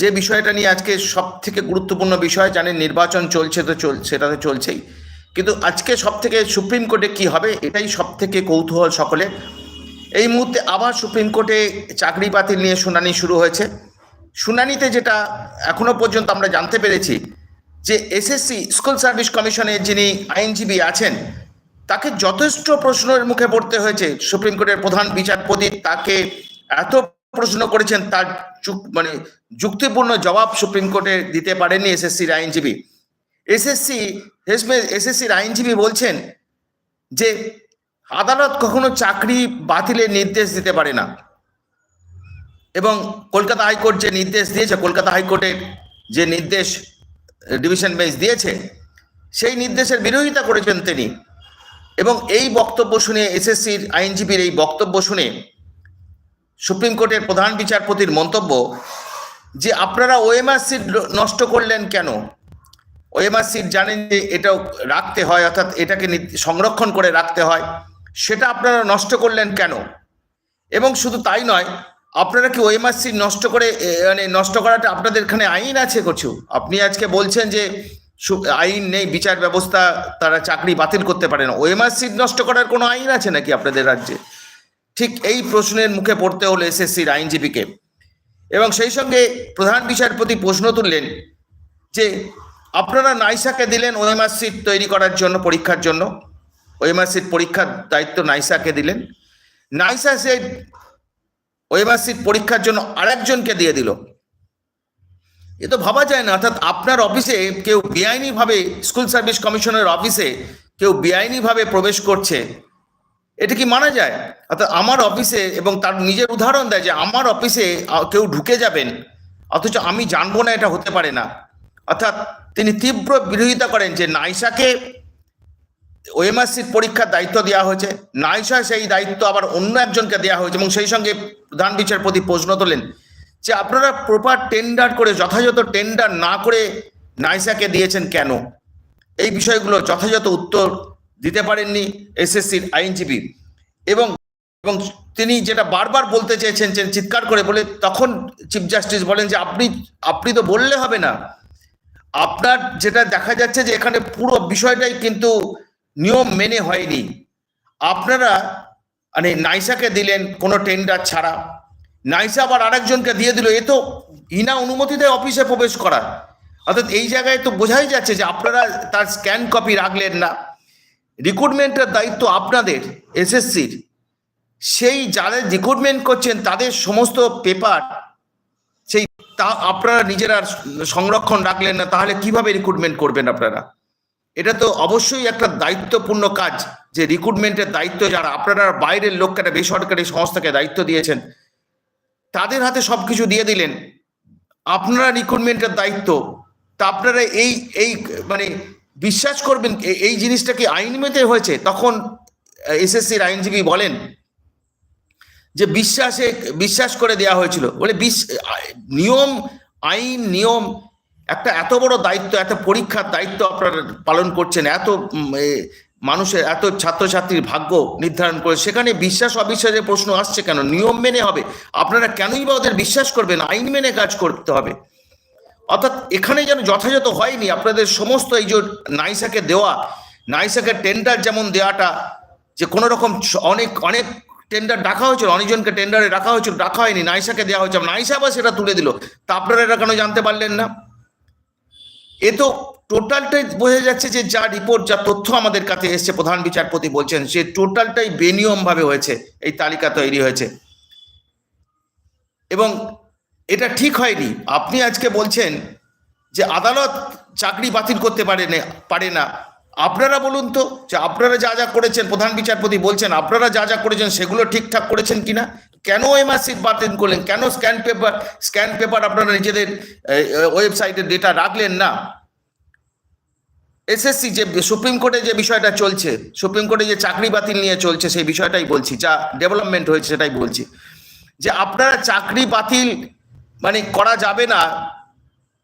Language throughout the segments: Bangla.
যে বিষয়টা নিয়ে আজকে সব থেকে গুরুত্বপূর্ণ বিষয়, জানেন নির্বাচন চলছে তো চল, সেটা তো চলছেই। কিন্তু আজকে সব থেকে সুপ্রিম কোর্টে কি হবে, এটাই সব থেকে কৌতূহল সকলে। এই মুহূর্তে আবার সুপ্রিম কোর্টে চাকরি বাতিল নিয়ে শুনানি শুরু হয়েছে। শুনানিতে যেটা এখনও পর্যন্ত আমরা জানতে পেরেছি, যে এসএসসি স্কুল সার্ভিস কমিশনের যিনি আইনজীবী আছেন, তাকে যথেষ্ট প্রশ্নের মুখে পড়তে হয়েছে সুপ্রিম কোর্টের প্রধান বিচারপতি, তাকে এত প্রশ্ন করেছেন, তার মানে যুক্তিপূর্ণ জবাব সুপ্রিম কোর্টে দিতে পারেননি এসএসসির আইনজীবী। এসএসসি এসএসসির আইনজীবী বলছেন যে আদালত কখনো চাকরি বাতিলের নির্দেশ দিতে পারে না। এবং কলকাতা হাইকোর্ট যে নির্দেশ দিয়েছে, কলকাতা হাইকোর্টের যে নির্দেশ, ডিভিশন বেঞ্চ দিয়েছে, সেই নির্দেশের বিরোধিতা করেছেন তিনি। এবং এই বক্তব্য শুনে এসএসসির আইনজীবীর এই বক্তব্য শুনে সুপ্রিম কোর্টের প্রধান বিচারপতির মন্তব্য যে আপনারা ওএমআর সিট নষ্ট করলেন কেন? ওএমআর সিট জানেন যে এটাও রাখতে হয়, অর্থাৎ এটাকে সংরক্ষণ করে রাখতে হয়। সেটা আপনারা নষ্ট করলেন কেন? এবং শুধু তাই নয়, আপনারা কি ওএমআর সিট নষ্ট করে মানে নষ্ট করাটা আপনাদের এখানে আইন আছে কিছু? আপনি আজকে বলছেন যে আইন নেই, বিচার ব্যবস্থা, তারা চাকরি বাতিল করতে পারে না। ওএমআর সিট নষ্ট করার কোনো আইন আছে নাকি আপনাদের রাজ্যে? ঠিক এই প্রশ্নের মুখে পড়তে হলো এসএসসির আইনজীবীকে। এবং সেই সঙ্গে প্রধান বিচারপতি প্রশ্ন তুললেন যে, আপনারা নাইসাকে দিলেন ওএমআর সিট তৈরি করার জন্য, পরীক্ষার জন্য? ওএমআর সিট পরীক্ষার দায়িত্ব নাইসাকে দিলেন। নাইসা সেই ওএমআর সিট পরীক্ষার জন্য আরেকজনকে দিয়ে দিল। এ তো ভাবা যায় না, অর্থাৎ আপনার অফিসে কেউ বেআইনিভাবে স্কুল সার্ভিস কমিশনের অফিসে কেউ বেআইনিভাবে প্রবেশ করছে। এটা কি মানা যায়? অর্থাৎ আমার অফিসে এবং তার নিজের উদাহরণ দেয় যে আমার অফিসে কেউ ঢুকে যাবেন, অথচ আমি জানব না এটা হতে পারে না। অর্থাৎ তিনি তীব্র বিরোধিতা করেন যে নাইসাকে ওএমআরসির পরীক্ষার দায়িত্ব দেওয়া হয়েছে। নাইসা সেই দায়িত্ব আবার অন্য একজনকে দেওয়া হয়েছে এবং সেই সঙ্গে প্রধান বিচারপতি প্রশ্ন তোলেন যে আপনারা প্রপার টেন্ডার করে, যথাযথ টেন্ডার না করে নাইসাকে দিয়েছেন কেন? এই বিষয়গুলো যথাযথ উত্তর দিতে পারেননি এসএসসির আইনজীবী। এবং এবং তিনি যেটা বারবার বলতে চেয়েছেন যে চিৎকার করে বলে তখন চিফ জাস্টিস বলেন যে আপনি আপনি তো বললে হবে না। আপনার যেটা দেখা যাচ্ছে যে এখানে পুরো বিষয়টাই কিন্তু নিয়ম মেনে হয়নি। আপনারা মানে নাইসাকে দিলেন কোনো টেন্ডার ছাড়া। নাইসা আবার আরেকজনকে দিয়ে দিল। এ তো ইনা অনুমতিতে অফিসে প্রবেশ করা অর্থাৎ এই জায়গায় তো বোঝাই যাচ্ছে যে আপনারা তার স্ক্যান কপি রাখলেন না। রিক্রুটমেন্টের দায়িত্ব আপনাদের, এসএসসির। সেই যাদের রিক্রুটমেন্ট করছেন, তাদের সমস্ত পেপার সেই তা আপনারা নিজেরা সংরক্ষণ রাখলেন না, তাহলে কীভাবে রিক্রুটমেন্ট করবেন আপনারা? এটা তো অবশ্যই একটা দায়িত্বপূর্ণ কাজ, যে রিক্রুটমেন্টের দায়িত্ব যারা, আপনারা বাইরের লোককে একটা বেসরকারি সংস্থাকে দায়িত্ব দিয়েছেন, তাদের হাতে সবকিছু দিয়ে দিলেন। আপনারা রিক্রুটমেন্টের দায়িত্ব, তা আপনারা এই এই মানে বিশ্বাস করবেন এই জিনিসটা কি আইন মেতে হয়েছে? তখন এসএসসির আইনজীবী বলেন যে বিশ্বাসে, বিশ্বাস করে দেওয়া হয়েছিল। বলে বিশ- নিয়ম, আইন, নিয়ম, একটা এত বড় দায়িত্ব, এত পরীক্ষার দায়িত্ব আপনারা পালন করছেন, এত মানুষের, এত ছাত্রছাত্রীর ভাগ্য নির্ধারণ করে, সেখানে বিশ্বাস, অবিশ্বাসের প্রশ্ন আসছে কেন? নিয়ম মেনে হবে। আপনারা কেনই বা ওদের বিশ্বাস করবেন? আইন মেনে কাজ করতে হবে। অর্থাৎ এখানে যেন যথাযথ হয়নি। আপনাদের সমস্ত এই যে নাইসাকে দেওয়া, নাইসাকে টেন্ডার যেমন দেওয়াটা, যে কোনো রকম অনেক অনেক টেন্ডার ডাকা হয়েছিল, অনেকজনকে টেন্ডারে রাখা হয়েছিল, রাখা হয়নি, নাইসাকে দেওয়া হয়েছে। নাইসা আবার সেটা তুলে দিল। তা আপনারা এটা কেন জানতে পারলেন না? এ তো টোটালটাই বোঝা যাচ্ছে যে যা রিপোর্ট যা তথ্য আমাদের কাছে এসছে, প্রধান বিচারপতি বলছেন, সে টোটালটাই বেনিয়ম ভাবে হয়েছে, এই তালিকা তৈরি হয়েছে। এবং এটা ঠিক হয়নি। আপনি আজকে বলছেন যে আদালত চাকরি বাতিল করতে পারে না পারে না। আপনারা বলুন তো যে আপনারা যা যা করেছেন, প্রধান বিচারপতি বলছেন, আপনারা যা যা করেছেন, সেগুলো ঠিকঠাক করেছেন কিনা? কেন এমআরসি বাতিল করলেন? কেন স্ক্যান পেপার স্ক্যান পেপার আপনারা নিজেদের ওয়েবসাইটে ডেটা রাখলেন না? এসএসসি যে সুপ্রিম কোর্টে যে বিষয়টা চলছে সুপ্রিম কোর্টে যে চাকরি বাতিল নিয়ে চলছে, সেই বিষয়টাই বলছি, যা ডেভেলপমেন্ট হয়েছে সেটাই বলছি। যে আপনারা চাকরি বাতিল মানে করা যাবে না।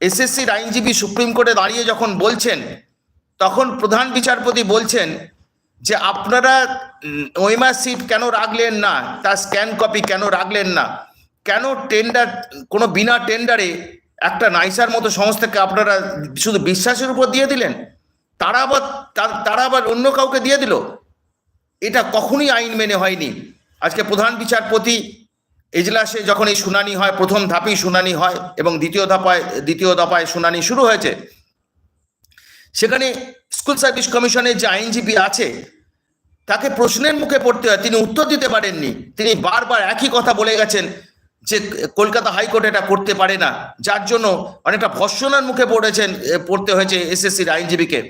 এসএসসির আইনজীবী সুপ্রিম কোর্টে দাঁড়িয়ে যখন বলছেন, তখন প্রধান বিচারপতি বলছেন যে আপনারা ওয়েমার সিট কেন রাখলেন না, তার স্ক্যান কপি কেন রাখলেন না, কেন টেন্ডার, কোনো বিনা টেন্ডারে একটা নাইসার মতো সংস্থাকে আপনারা শুধু বিশ্বাসের উপর দিয়ে দিলেন? তারা আবার তারা আবার অন্য কাউকে দিয়ে দিল? এটা কখনোই আইন মেনে হয়নি। আজকে প্রধান বিচারপতি এজলাসে যখন এই শুনানি হয়, প্রথম ধাপেই শুনানি হয় এবং দ্বিতীয় ধাপায়, দ্বিতীয় দফায় শুনানি শুরু হয়েছে, সেখানে স্কুল সার্ভিস কমিশনের যে আইনজীবী আছে, তাকে প্রশ্নের মুখে পড়তে হয়, তিনি উত্তর দিতে পারেননি। তিনি বারবার একই কথা বলে গেছেন যে কলকাতা হাইকোর্ট এটা করতে পারে না। যার জন্য অনেকটা ভর্সনার মুখে পড়েছেন পড়তে হয়েছে এসএসসির আইনজীবীকে।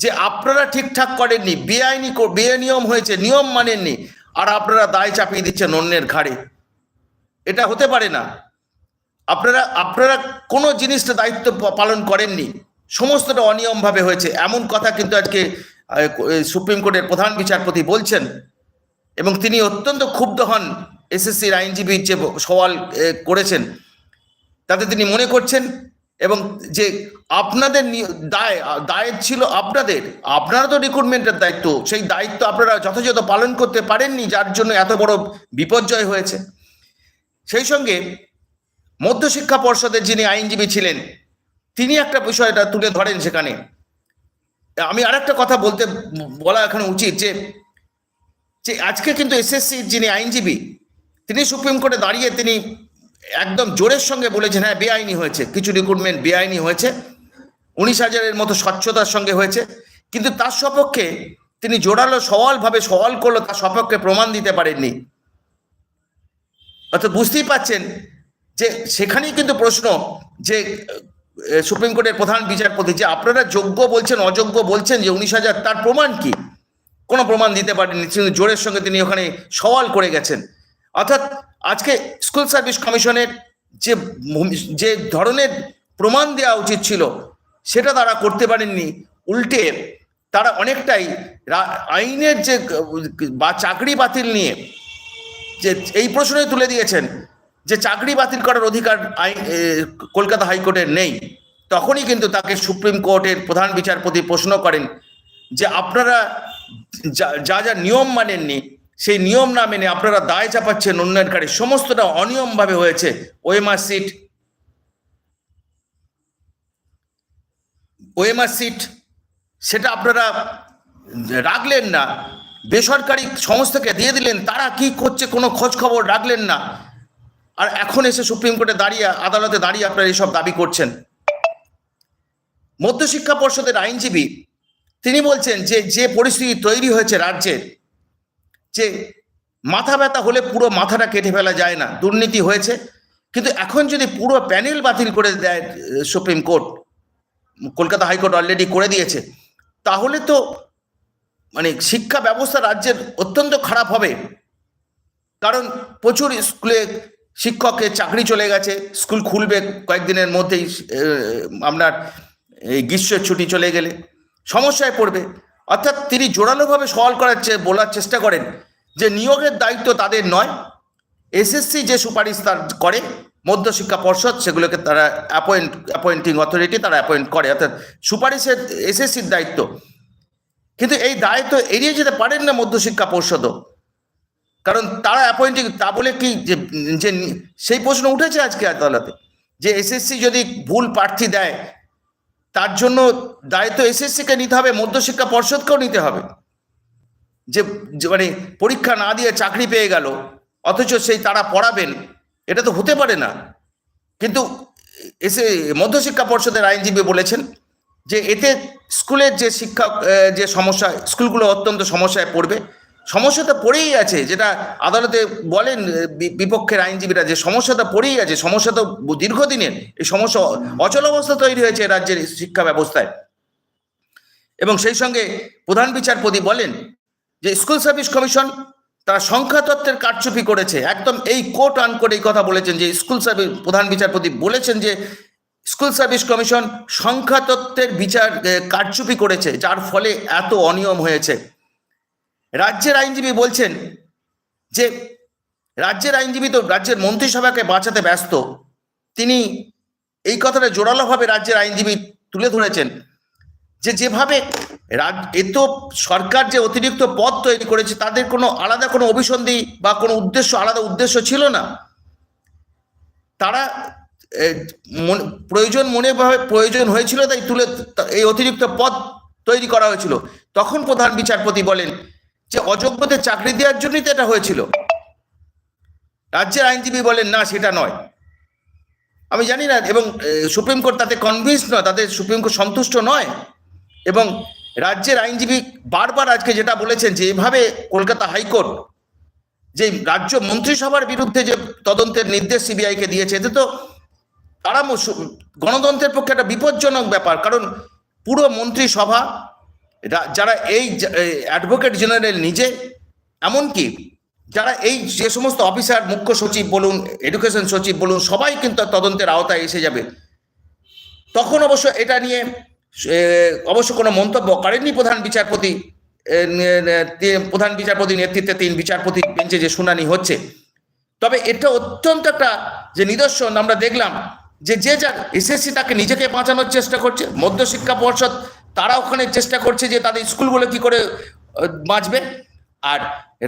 যে আপনারা ঠিকঠাক করেননি, বেআইনি বেনিয়ম হয়েছে, নিয়ম মানেননি, আর আপনারা দায় চাপিয়ে দিচ্ছেন অন্যের ঘাড়ে। এটা হতে পারে না। আপনারা আপনারা কোনো জিনিসটা দায়িত্ব পালন করেননি। সমস্তটা অনিয়মভাবে হয়েছে। এমন কথা কিন্তু আজকে সুপ্রিম কোর্টের প্রধান বিচারপতি বলছেন এবং তিনি অত্যন্ত ক্ষুব্ধ হন এসএসসির আইনজীবীর যে সওয়াল করেছেন। তাতে তিনি মনে করছেন এবং যে আপনাদের দায় দায়ের ছিল আপনাদের। আপনারা তো রিক্রুটমেন্টের দায়িত্ব। সেই দায়িত্ব আপনারা যথাযথ পালন করতে পারেননি, যার জন্য এত বড় বিপর্যয় হয়েছে। সেই সঙ্গে মধ্যশিক্ষা পর্ষদের যিনি আইনজীবী ছিলেন, তিনি একটা বিষয়টা তুলে ধরেন সেখানে। আমি আর একটা কথা বলতে, বলা এখানে উচিত যে যে আজকে কিন্তু এসএসসি যিনি আইনজীবী, তিনি সুপ্রিম কোর্টে দাঁড়িয়ে তিনি একদম জোরের সঙ্গে বলেছেন হ্যাঁ বেআইনি হয়েছে, কিছু রিক্রুটমেন্ট বেআইনি হয়েছে, উনিশ হাজারের মতো স্বচ্ছতার সঙ্গে হয়েছে, কিন্তু তার সপক্ষে তিনি জোরালো সওয়ালভাবে সওয়াল করল, তার সপক্ষে প্রমাণ দিতে পারেননি। অর্থাৎ বুঝতেই পাচ্ছেন যে সেখানেই কিন্তু প্রশ্ন যে সুপ্রিম কোর্টের প্রধান বিচারপতি যে আপনারা যোগ্য বলছেন, অযোগ্য বলছেন যে উনিশ হাজার, তার প্রমাণ কি? কোনো প্রমাণ দিতে পারেননি, তিনি জোরের সঙ্গে তিনি ওখানে সওয়াল করে গেছেন। অর্থাৎ আজকে স্কুল সার্ভিস কমিশনের যে যে ধরনের প্রমাণ দেওয়া উচিত ছিল, সেটা তারা করতে পারেননি। উল্টে তারা অনেকটাই আইনের যে, বা চাকরি বাতিল নিয়ে যে এই প্রশ্নই তুলে দিয়েছেন যে চাকরি বাতিল করার অধিকার আইন কলকাতা হাইকোর্টের নেই। তখনই কিন্তু তাকে সুপ্রিম কোর্টের প্রধান বিচারপতি প্রশ্ন করেন যে আপনারা যা- যা নিয়ম মানেননি, সেই নিয়ম না মেনে আপনারা দায় চাপাচ্ছেন ঘাড়ে সমস্তটা অনিয়মভাবে হয়েছে। ওএমআর সিট ওএমআর সিট, সেটা আপনারা রাখলেন না। বেসরকারি সংস্থাকে দিয়ে দিলেন, তারা কি করছে কোনো খোঁজ খবর রাখলেন না। আর এখন এসে সুপ্রিম কোর্টে দাঁড়িয়ে, আদালতে দাঁড়িয়ে আপনারা এইসব দাবি করছেন। মধ্যশিক্ষা পর্ষদের আইনজীবী, তিনি বলছেন যে যে পরিস্থিতি তৈরি হয়েছে রাজ্যের যে মাথা ব্যথা হলে পুরো মাথাটা কেটে ফেলা যায় না, দুর্নীতি হয়েছে। কিন্তু এখন যদি পুরো প্যানেল বাতিল করে দেয় supreme court, Kolkata high court already করে দিয়েছে, তাহলে তো মানে শিক্ষা ব্যবস্থা রাজ্যের অত্যন্ত খারাপ হবে। কারণ প্রচুর স্কুলে শিক্ষকের চাকরি চলে গেছে, স্কুল খুলবে কয়েকদিনের মধ্যেই আপনার এই গ্রীষ্মের ছুটি চলে গেলে, সমস্যায় পড়বে। অর্থাৎ তিনি জোরালোভাবে সওয়াল করার বলার চেষ্টা করেন যে নিয়োগের দায়িত্ব তাদের নয়, এসএসসি যে সুপারিশ তার করে, মধ্যশিক্ষা পর্ষদ, সেগুলোকে তারা অ্যাপয়েন্ট অ্যাপয়েন্টিং অথরিটি তারা অ্যাপয়েন্ট করে। অর্থাৎ সুপারিশের, এসএসসির দায়িত্ব। কিন্তু এই দায়িত্ব এড়িয়ে যেতে পারেন না মধ্যশিক্ষা পর্ষদও কারণ তারা অ্যাপয়েন্টিং তা বলে কি যে সেই প্রশ্ন উঠেছে আজকে আদালতে, যে এসএসসি যদি ভুল প্রার্থী দেয়, তার জন্য দায়িত্ব এসএসসিকে নিতে হবে, মধ্যশিক্ষা পর্ষদকেও নিতে হবে। যে মানে পরীক্ষা না দিয়ে চাকরি পেয়ে গেল, অথচ সেই তারা পড়াবেন, এটা তো হতে পারে না। কিন্তু এসে মধ্যশিক্ষা পর্ষদের আইনজীবী বলেছেন যে এতে স্কুলের যে শিক্ষা যে সমস্যা, স্কুলগুলো অত্যন্ত সমস্যায় পড়বে। সমস্যা তো পড়েই আছে, যেটা আদালতে বলেন বিপক্ষের আইনজীবীরা যে সমস্যা তো পড়েই আছে, সমস্যা তো দীর্ঘদিনের, এই সমস্যা অচল অবস্থা তৈরি হয়েছে রাজ্যের শিক্ষা ব্যবস্থায়। এবং সেই সঙ্গে প্রধান বিচারপতি বলেন যে স্কুল সার্ভিস কমিশন তারা সংখ্যা তত্ত্বের কারচুপি করেছে। একদম এই কোর্ট আন করে এই কথা বলেছেন যে স্কুল সার্ভিস প্রধান বিচারপতি বলেছেন যে স্কুল সার্ভিস কমিশন সংখ্যা তত্ত্বের বিচার কারচুপি করেছে, যার ফলে এত অনিয়ম হয়েছে। রাজ্যের আইনজীবী বলছেন যে, রাজ্যের আইনজীবী তো রাজ্যের মন্ত্রিসভাকে বাঁচাতে ব্যস্ত। তিনি এই কথাটা জোরালোভাবে রাজ্যের আইনজীবী তুলে ধরেছেন যে, যেভাবে রাজ- এ তো সরকার যে অতিরিক্ত পদ তৈরি করেছে, তাদের কোনো আলাদা কোনো অভিসন্ধি বা কোনো উদ্দেশ্য, আলাদা উদ্দেশ্য ছিল না। তারা প্রয়োজন মনে প্রয়োজন হয়েছিল, তাই তুলে এই অতিরিক্ত পদ তৈরি করা হয়েছিল। তখন প্রধান বিচারপতি বলেন যে, অযোগ্যদের চাকরি দেওয়ার জন্যই তো এটা হয়েছিল। রাজ্যের আইনজীবী বলেন, না, সেটা নয়। আমি জানি না, এবং সুপ্রিম কোর্ট তাতে কনভিন্স নয় তাদের সুপ্রিম কোর্ট সন্তুষ্ট নয়, এবং রাজ্যের আইনজীবী বারবার আজকে যেটা বলেছেন যে, এভাবে কলকাতা হাইকোর্ট যে, রাজ্য মন্ত্রিসভার বিরুদ্ধে যে তদন্তের নির্দেশ সিবিআইকে দিয়েছে, এতে তো তারা গণতন্ত্রের পক্ষে একটা বিপজ্জনক ব্যাপার, কারণ পুরো মন্ত্রিসভা যারা এই অ্যাডভোকেট জেনারেল নিজে, এমনকি যারা এই যে সমস্ত অফিসার মুখ্য সচিব বলুন এডুকেশন সচিব বলুন, সবাই কিন্তু তদন্তের আওতায় এসে যাবে। তখন অবশ্য এটা নিয়ে অবশ্য কোনো মন্তব্য করেননি প্রধান বিচারপতি প্রধান বিচারপতি নেতৃত্বে তিন বিচারপতি বেঞ্চে যে শুনানি হচ্ছে। তবে এটা অত্যন্ত একটা যে নিদর্শন আমরা দেখলাম যে যে যার এসএসসি তাকে নিজেকে বাঁচানোর চেষ্টা করছে, মধ্যশিক্ষা পর্ষদ তারা ওখানে চেষ্টা করছে যে তাদের স্কুলগুলো কি করে বাঁচবে। আর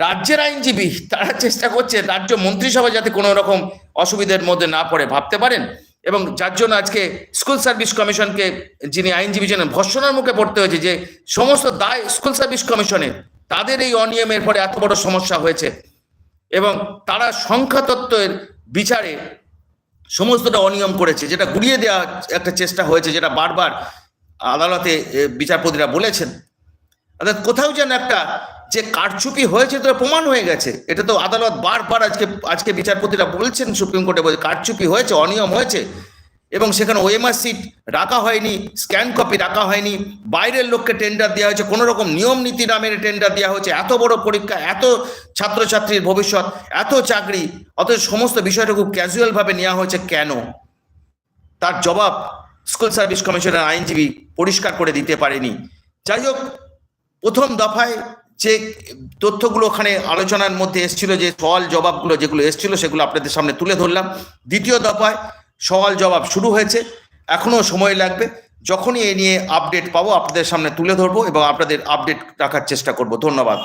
রাজ্যের আইনজীবী তারা চেষ্টা করছে রাজ্য মন্ত্রিসভা যাতে কোনো রকম অসুবিধার মধ্যে না পড়ে, ভাবতে পারেন? এবং যার জন্য আজকে স্কুল সার্ভিস কমিশনকে যিনি আইনজীবী ছিলেন ভর্ষণার মুখে পড়তে হয়েছে যে সমস্ত দায় স্কুল সার্ভিস কমিশনের, তাদের এই অনিয়মের পরে এত বড় সমস্যা হয়েছে। এবং তারা সংখ্যাতত্ত্বের বিচারে সমস্তটা অনিয়ম করেছে, যেটা গুড়িয়ে দেওয়া একটা চেষ্টা হয়েছে, যেটা বারবার আদালতে বিচারপতিরা বলেছেন। অর্থাৎ কোথাও যেন একটা যে কারচুপি হয়েছে, তো প্রমাণ হয়ে গেছে। এটা তো আদালত বারবার আজকে আজকে বিচারপতিরা বলছেন সুপ্রিম কোর্টে, বলছে কারচুপি হয়েছে, অনিয়ম হয়েছে। এবং সেখানে ওএমআর সিট রাখা হয়নি স্ক্যান কপি রাখা হয়নি, বাইরের লোককে টেন্ডার দেওয়া হয়েছে কোনো রকম নিয়ম নীতি নামের টেন্ডার দেওয়া হয়েছে, এত বড় পরীক্ষা, এত ছাত্রছাত্রীর ভবিষ্যৎ, এত চাকরি, অথচ সমস্ত বিষয়টা খুব ক্যাজুয়ালভাবে নেওয়া হয়েছে কেন? তার জবাব স্কুল সার্ভিস কমিশনের আইনজীবী পরিষ্কার করে দিতে পারেনি। যাই হোক, প্রথম দফায় যে তথ্যগুলো ওখানে আলোচনার মধ্যে এসেছিল, যে সওয়াল জবাবগুলো যেগুলো এসেছিল, সেগুলো আপনাদের সামনে তুলে ধরলাম। দ্বিতীয় দফায় সওয়াল জবাব শুরু হয়েছে। এখনও সময় লাগবে। যখনই এ নিয়ে আপডেট পাবো, আপনাদের সামনে তুলে ধরবো এবং আপনাদের আপডেট রাখার চেষ্টা করব। ধন্যবাদ।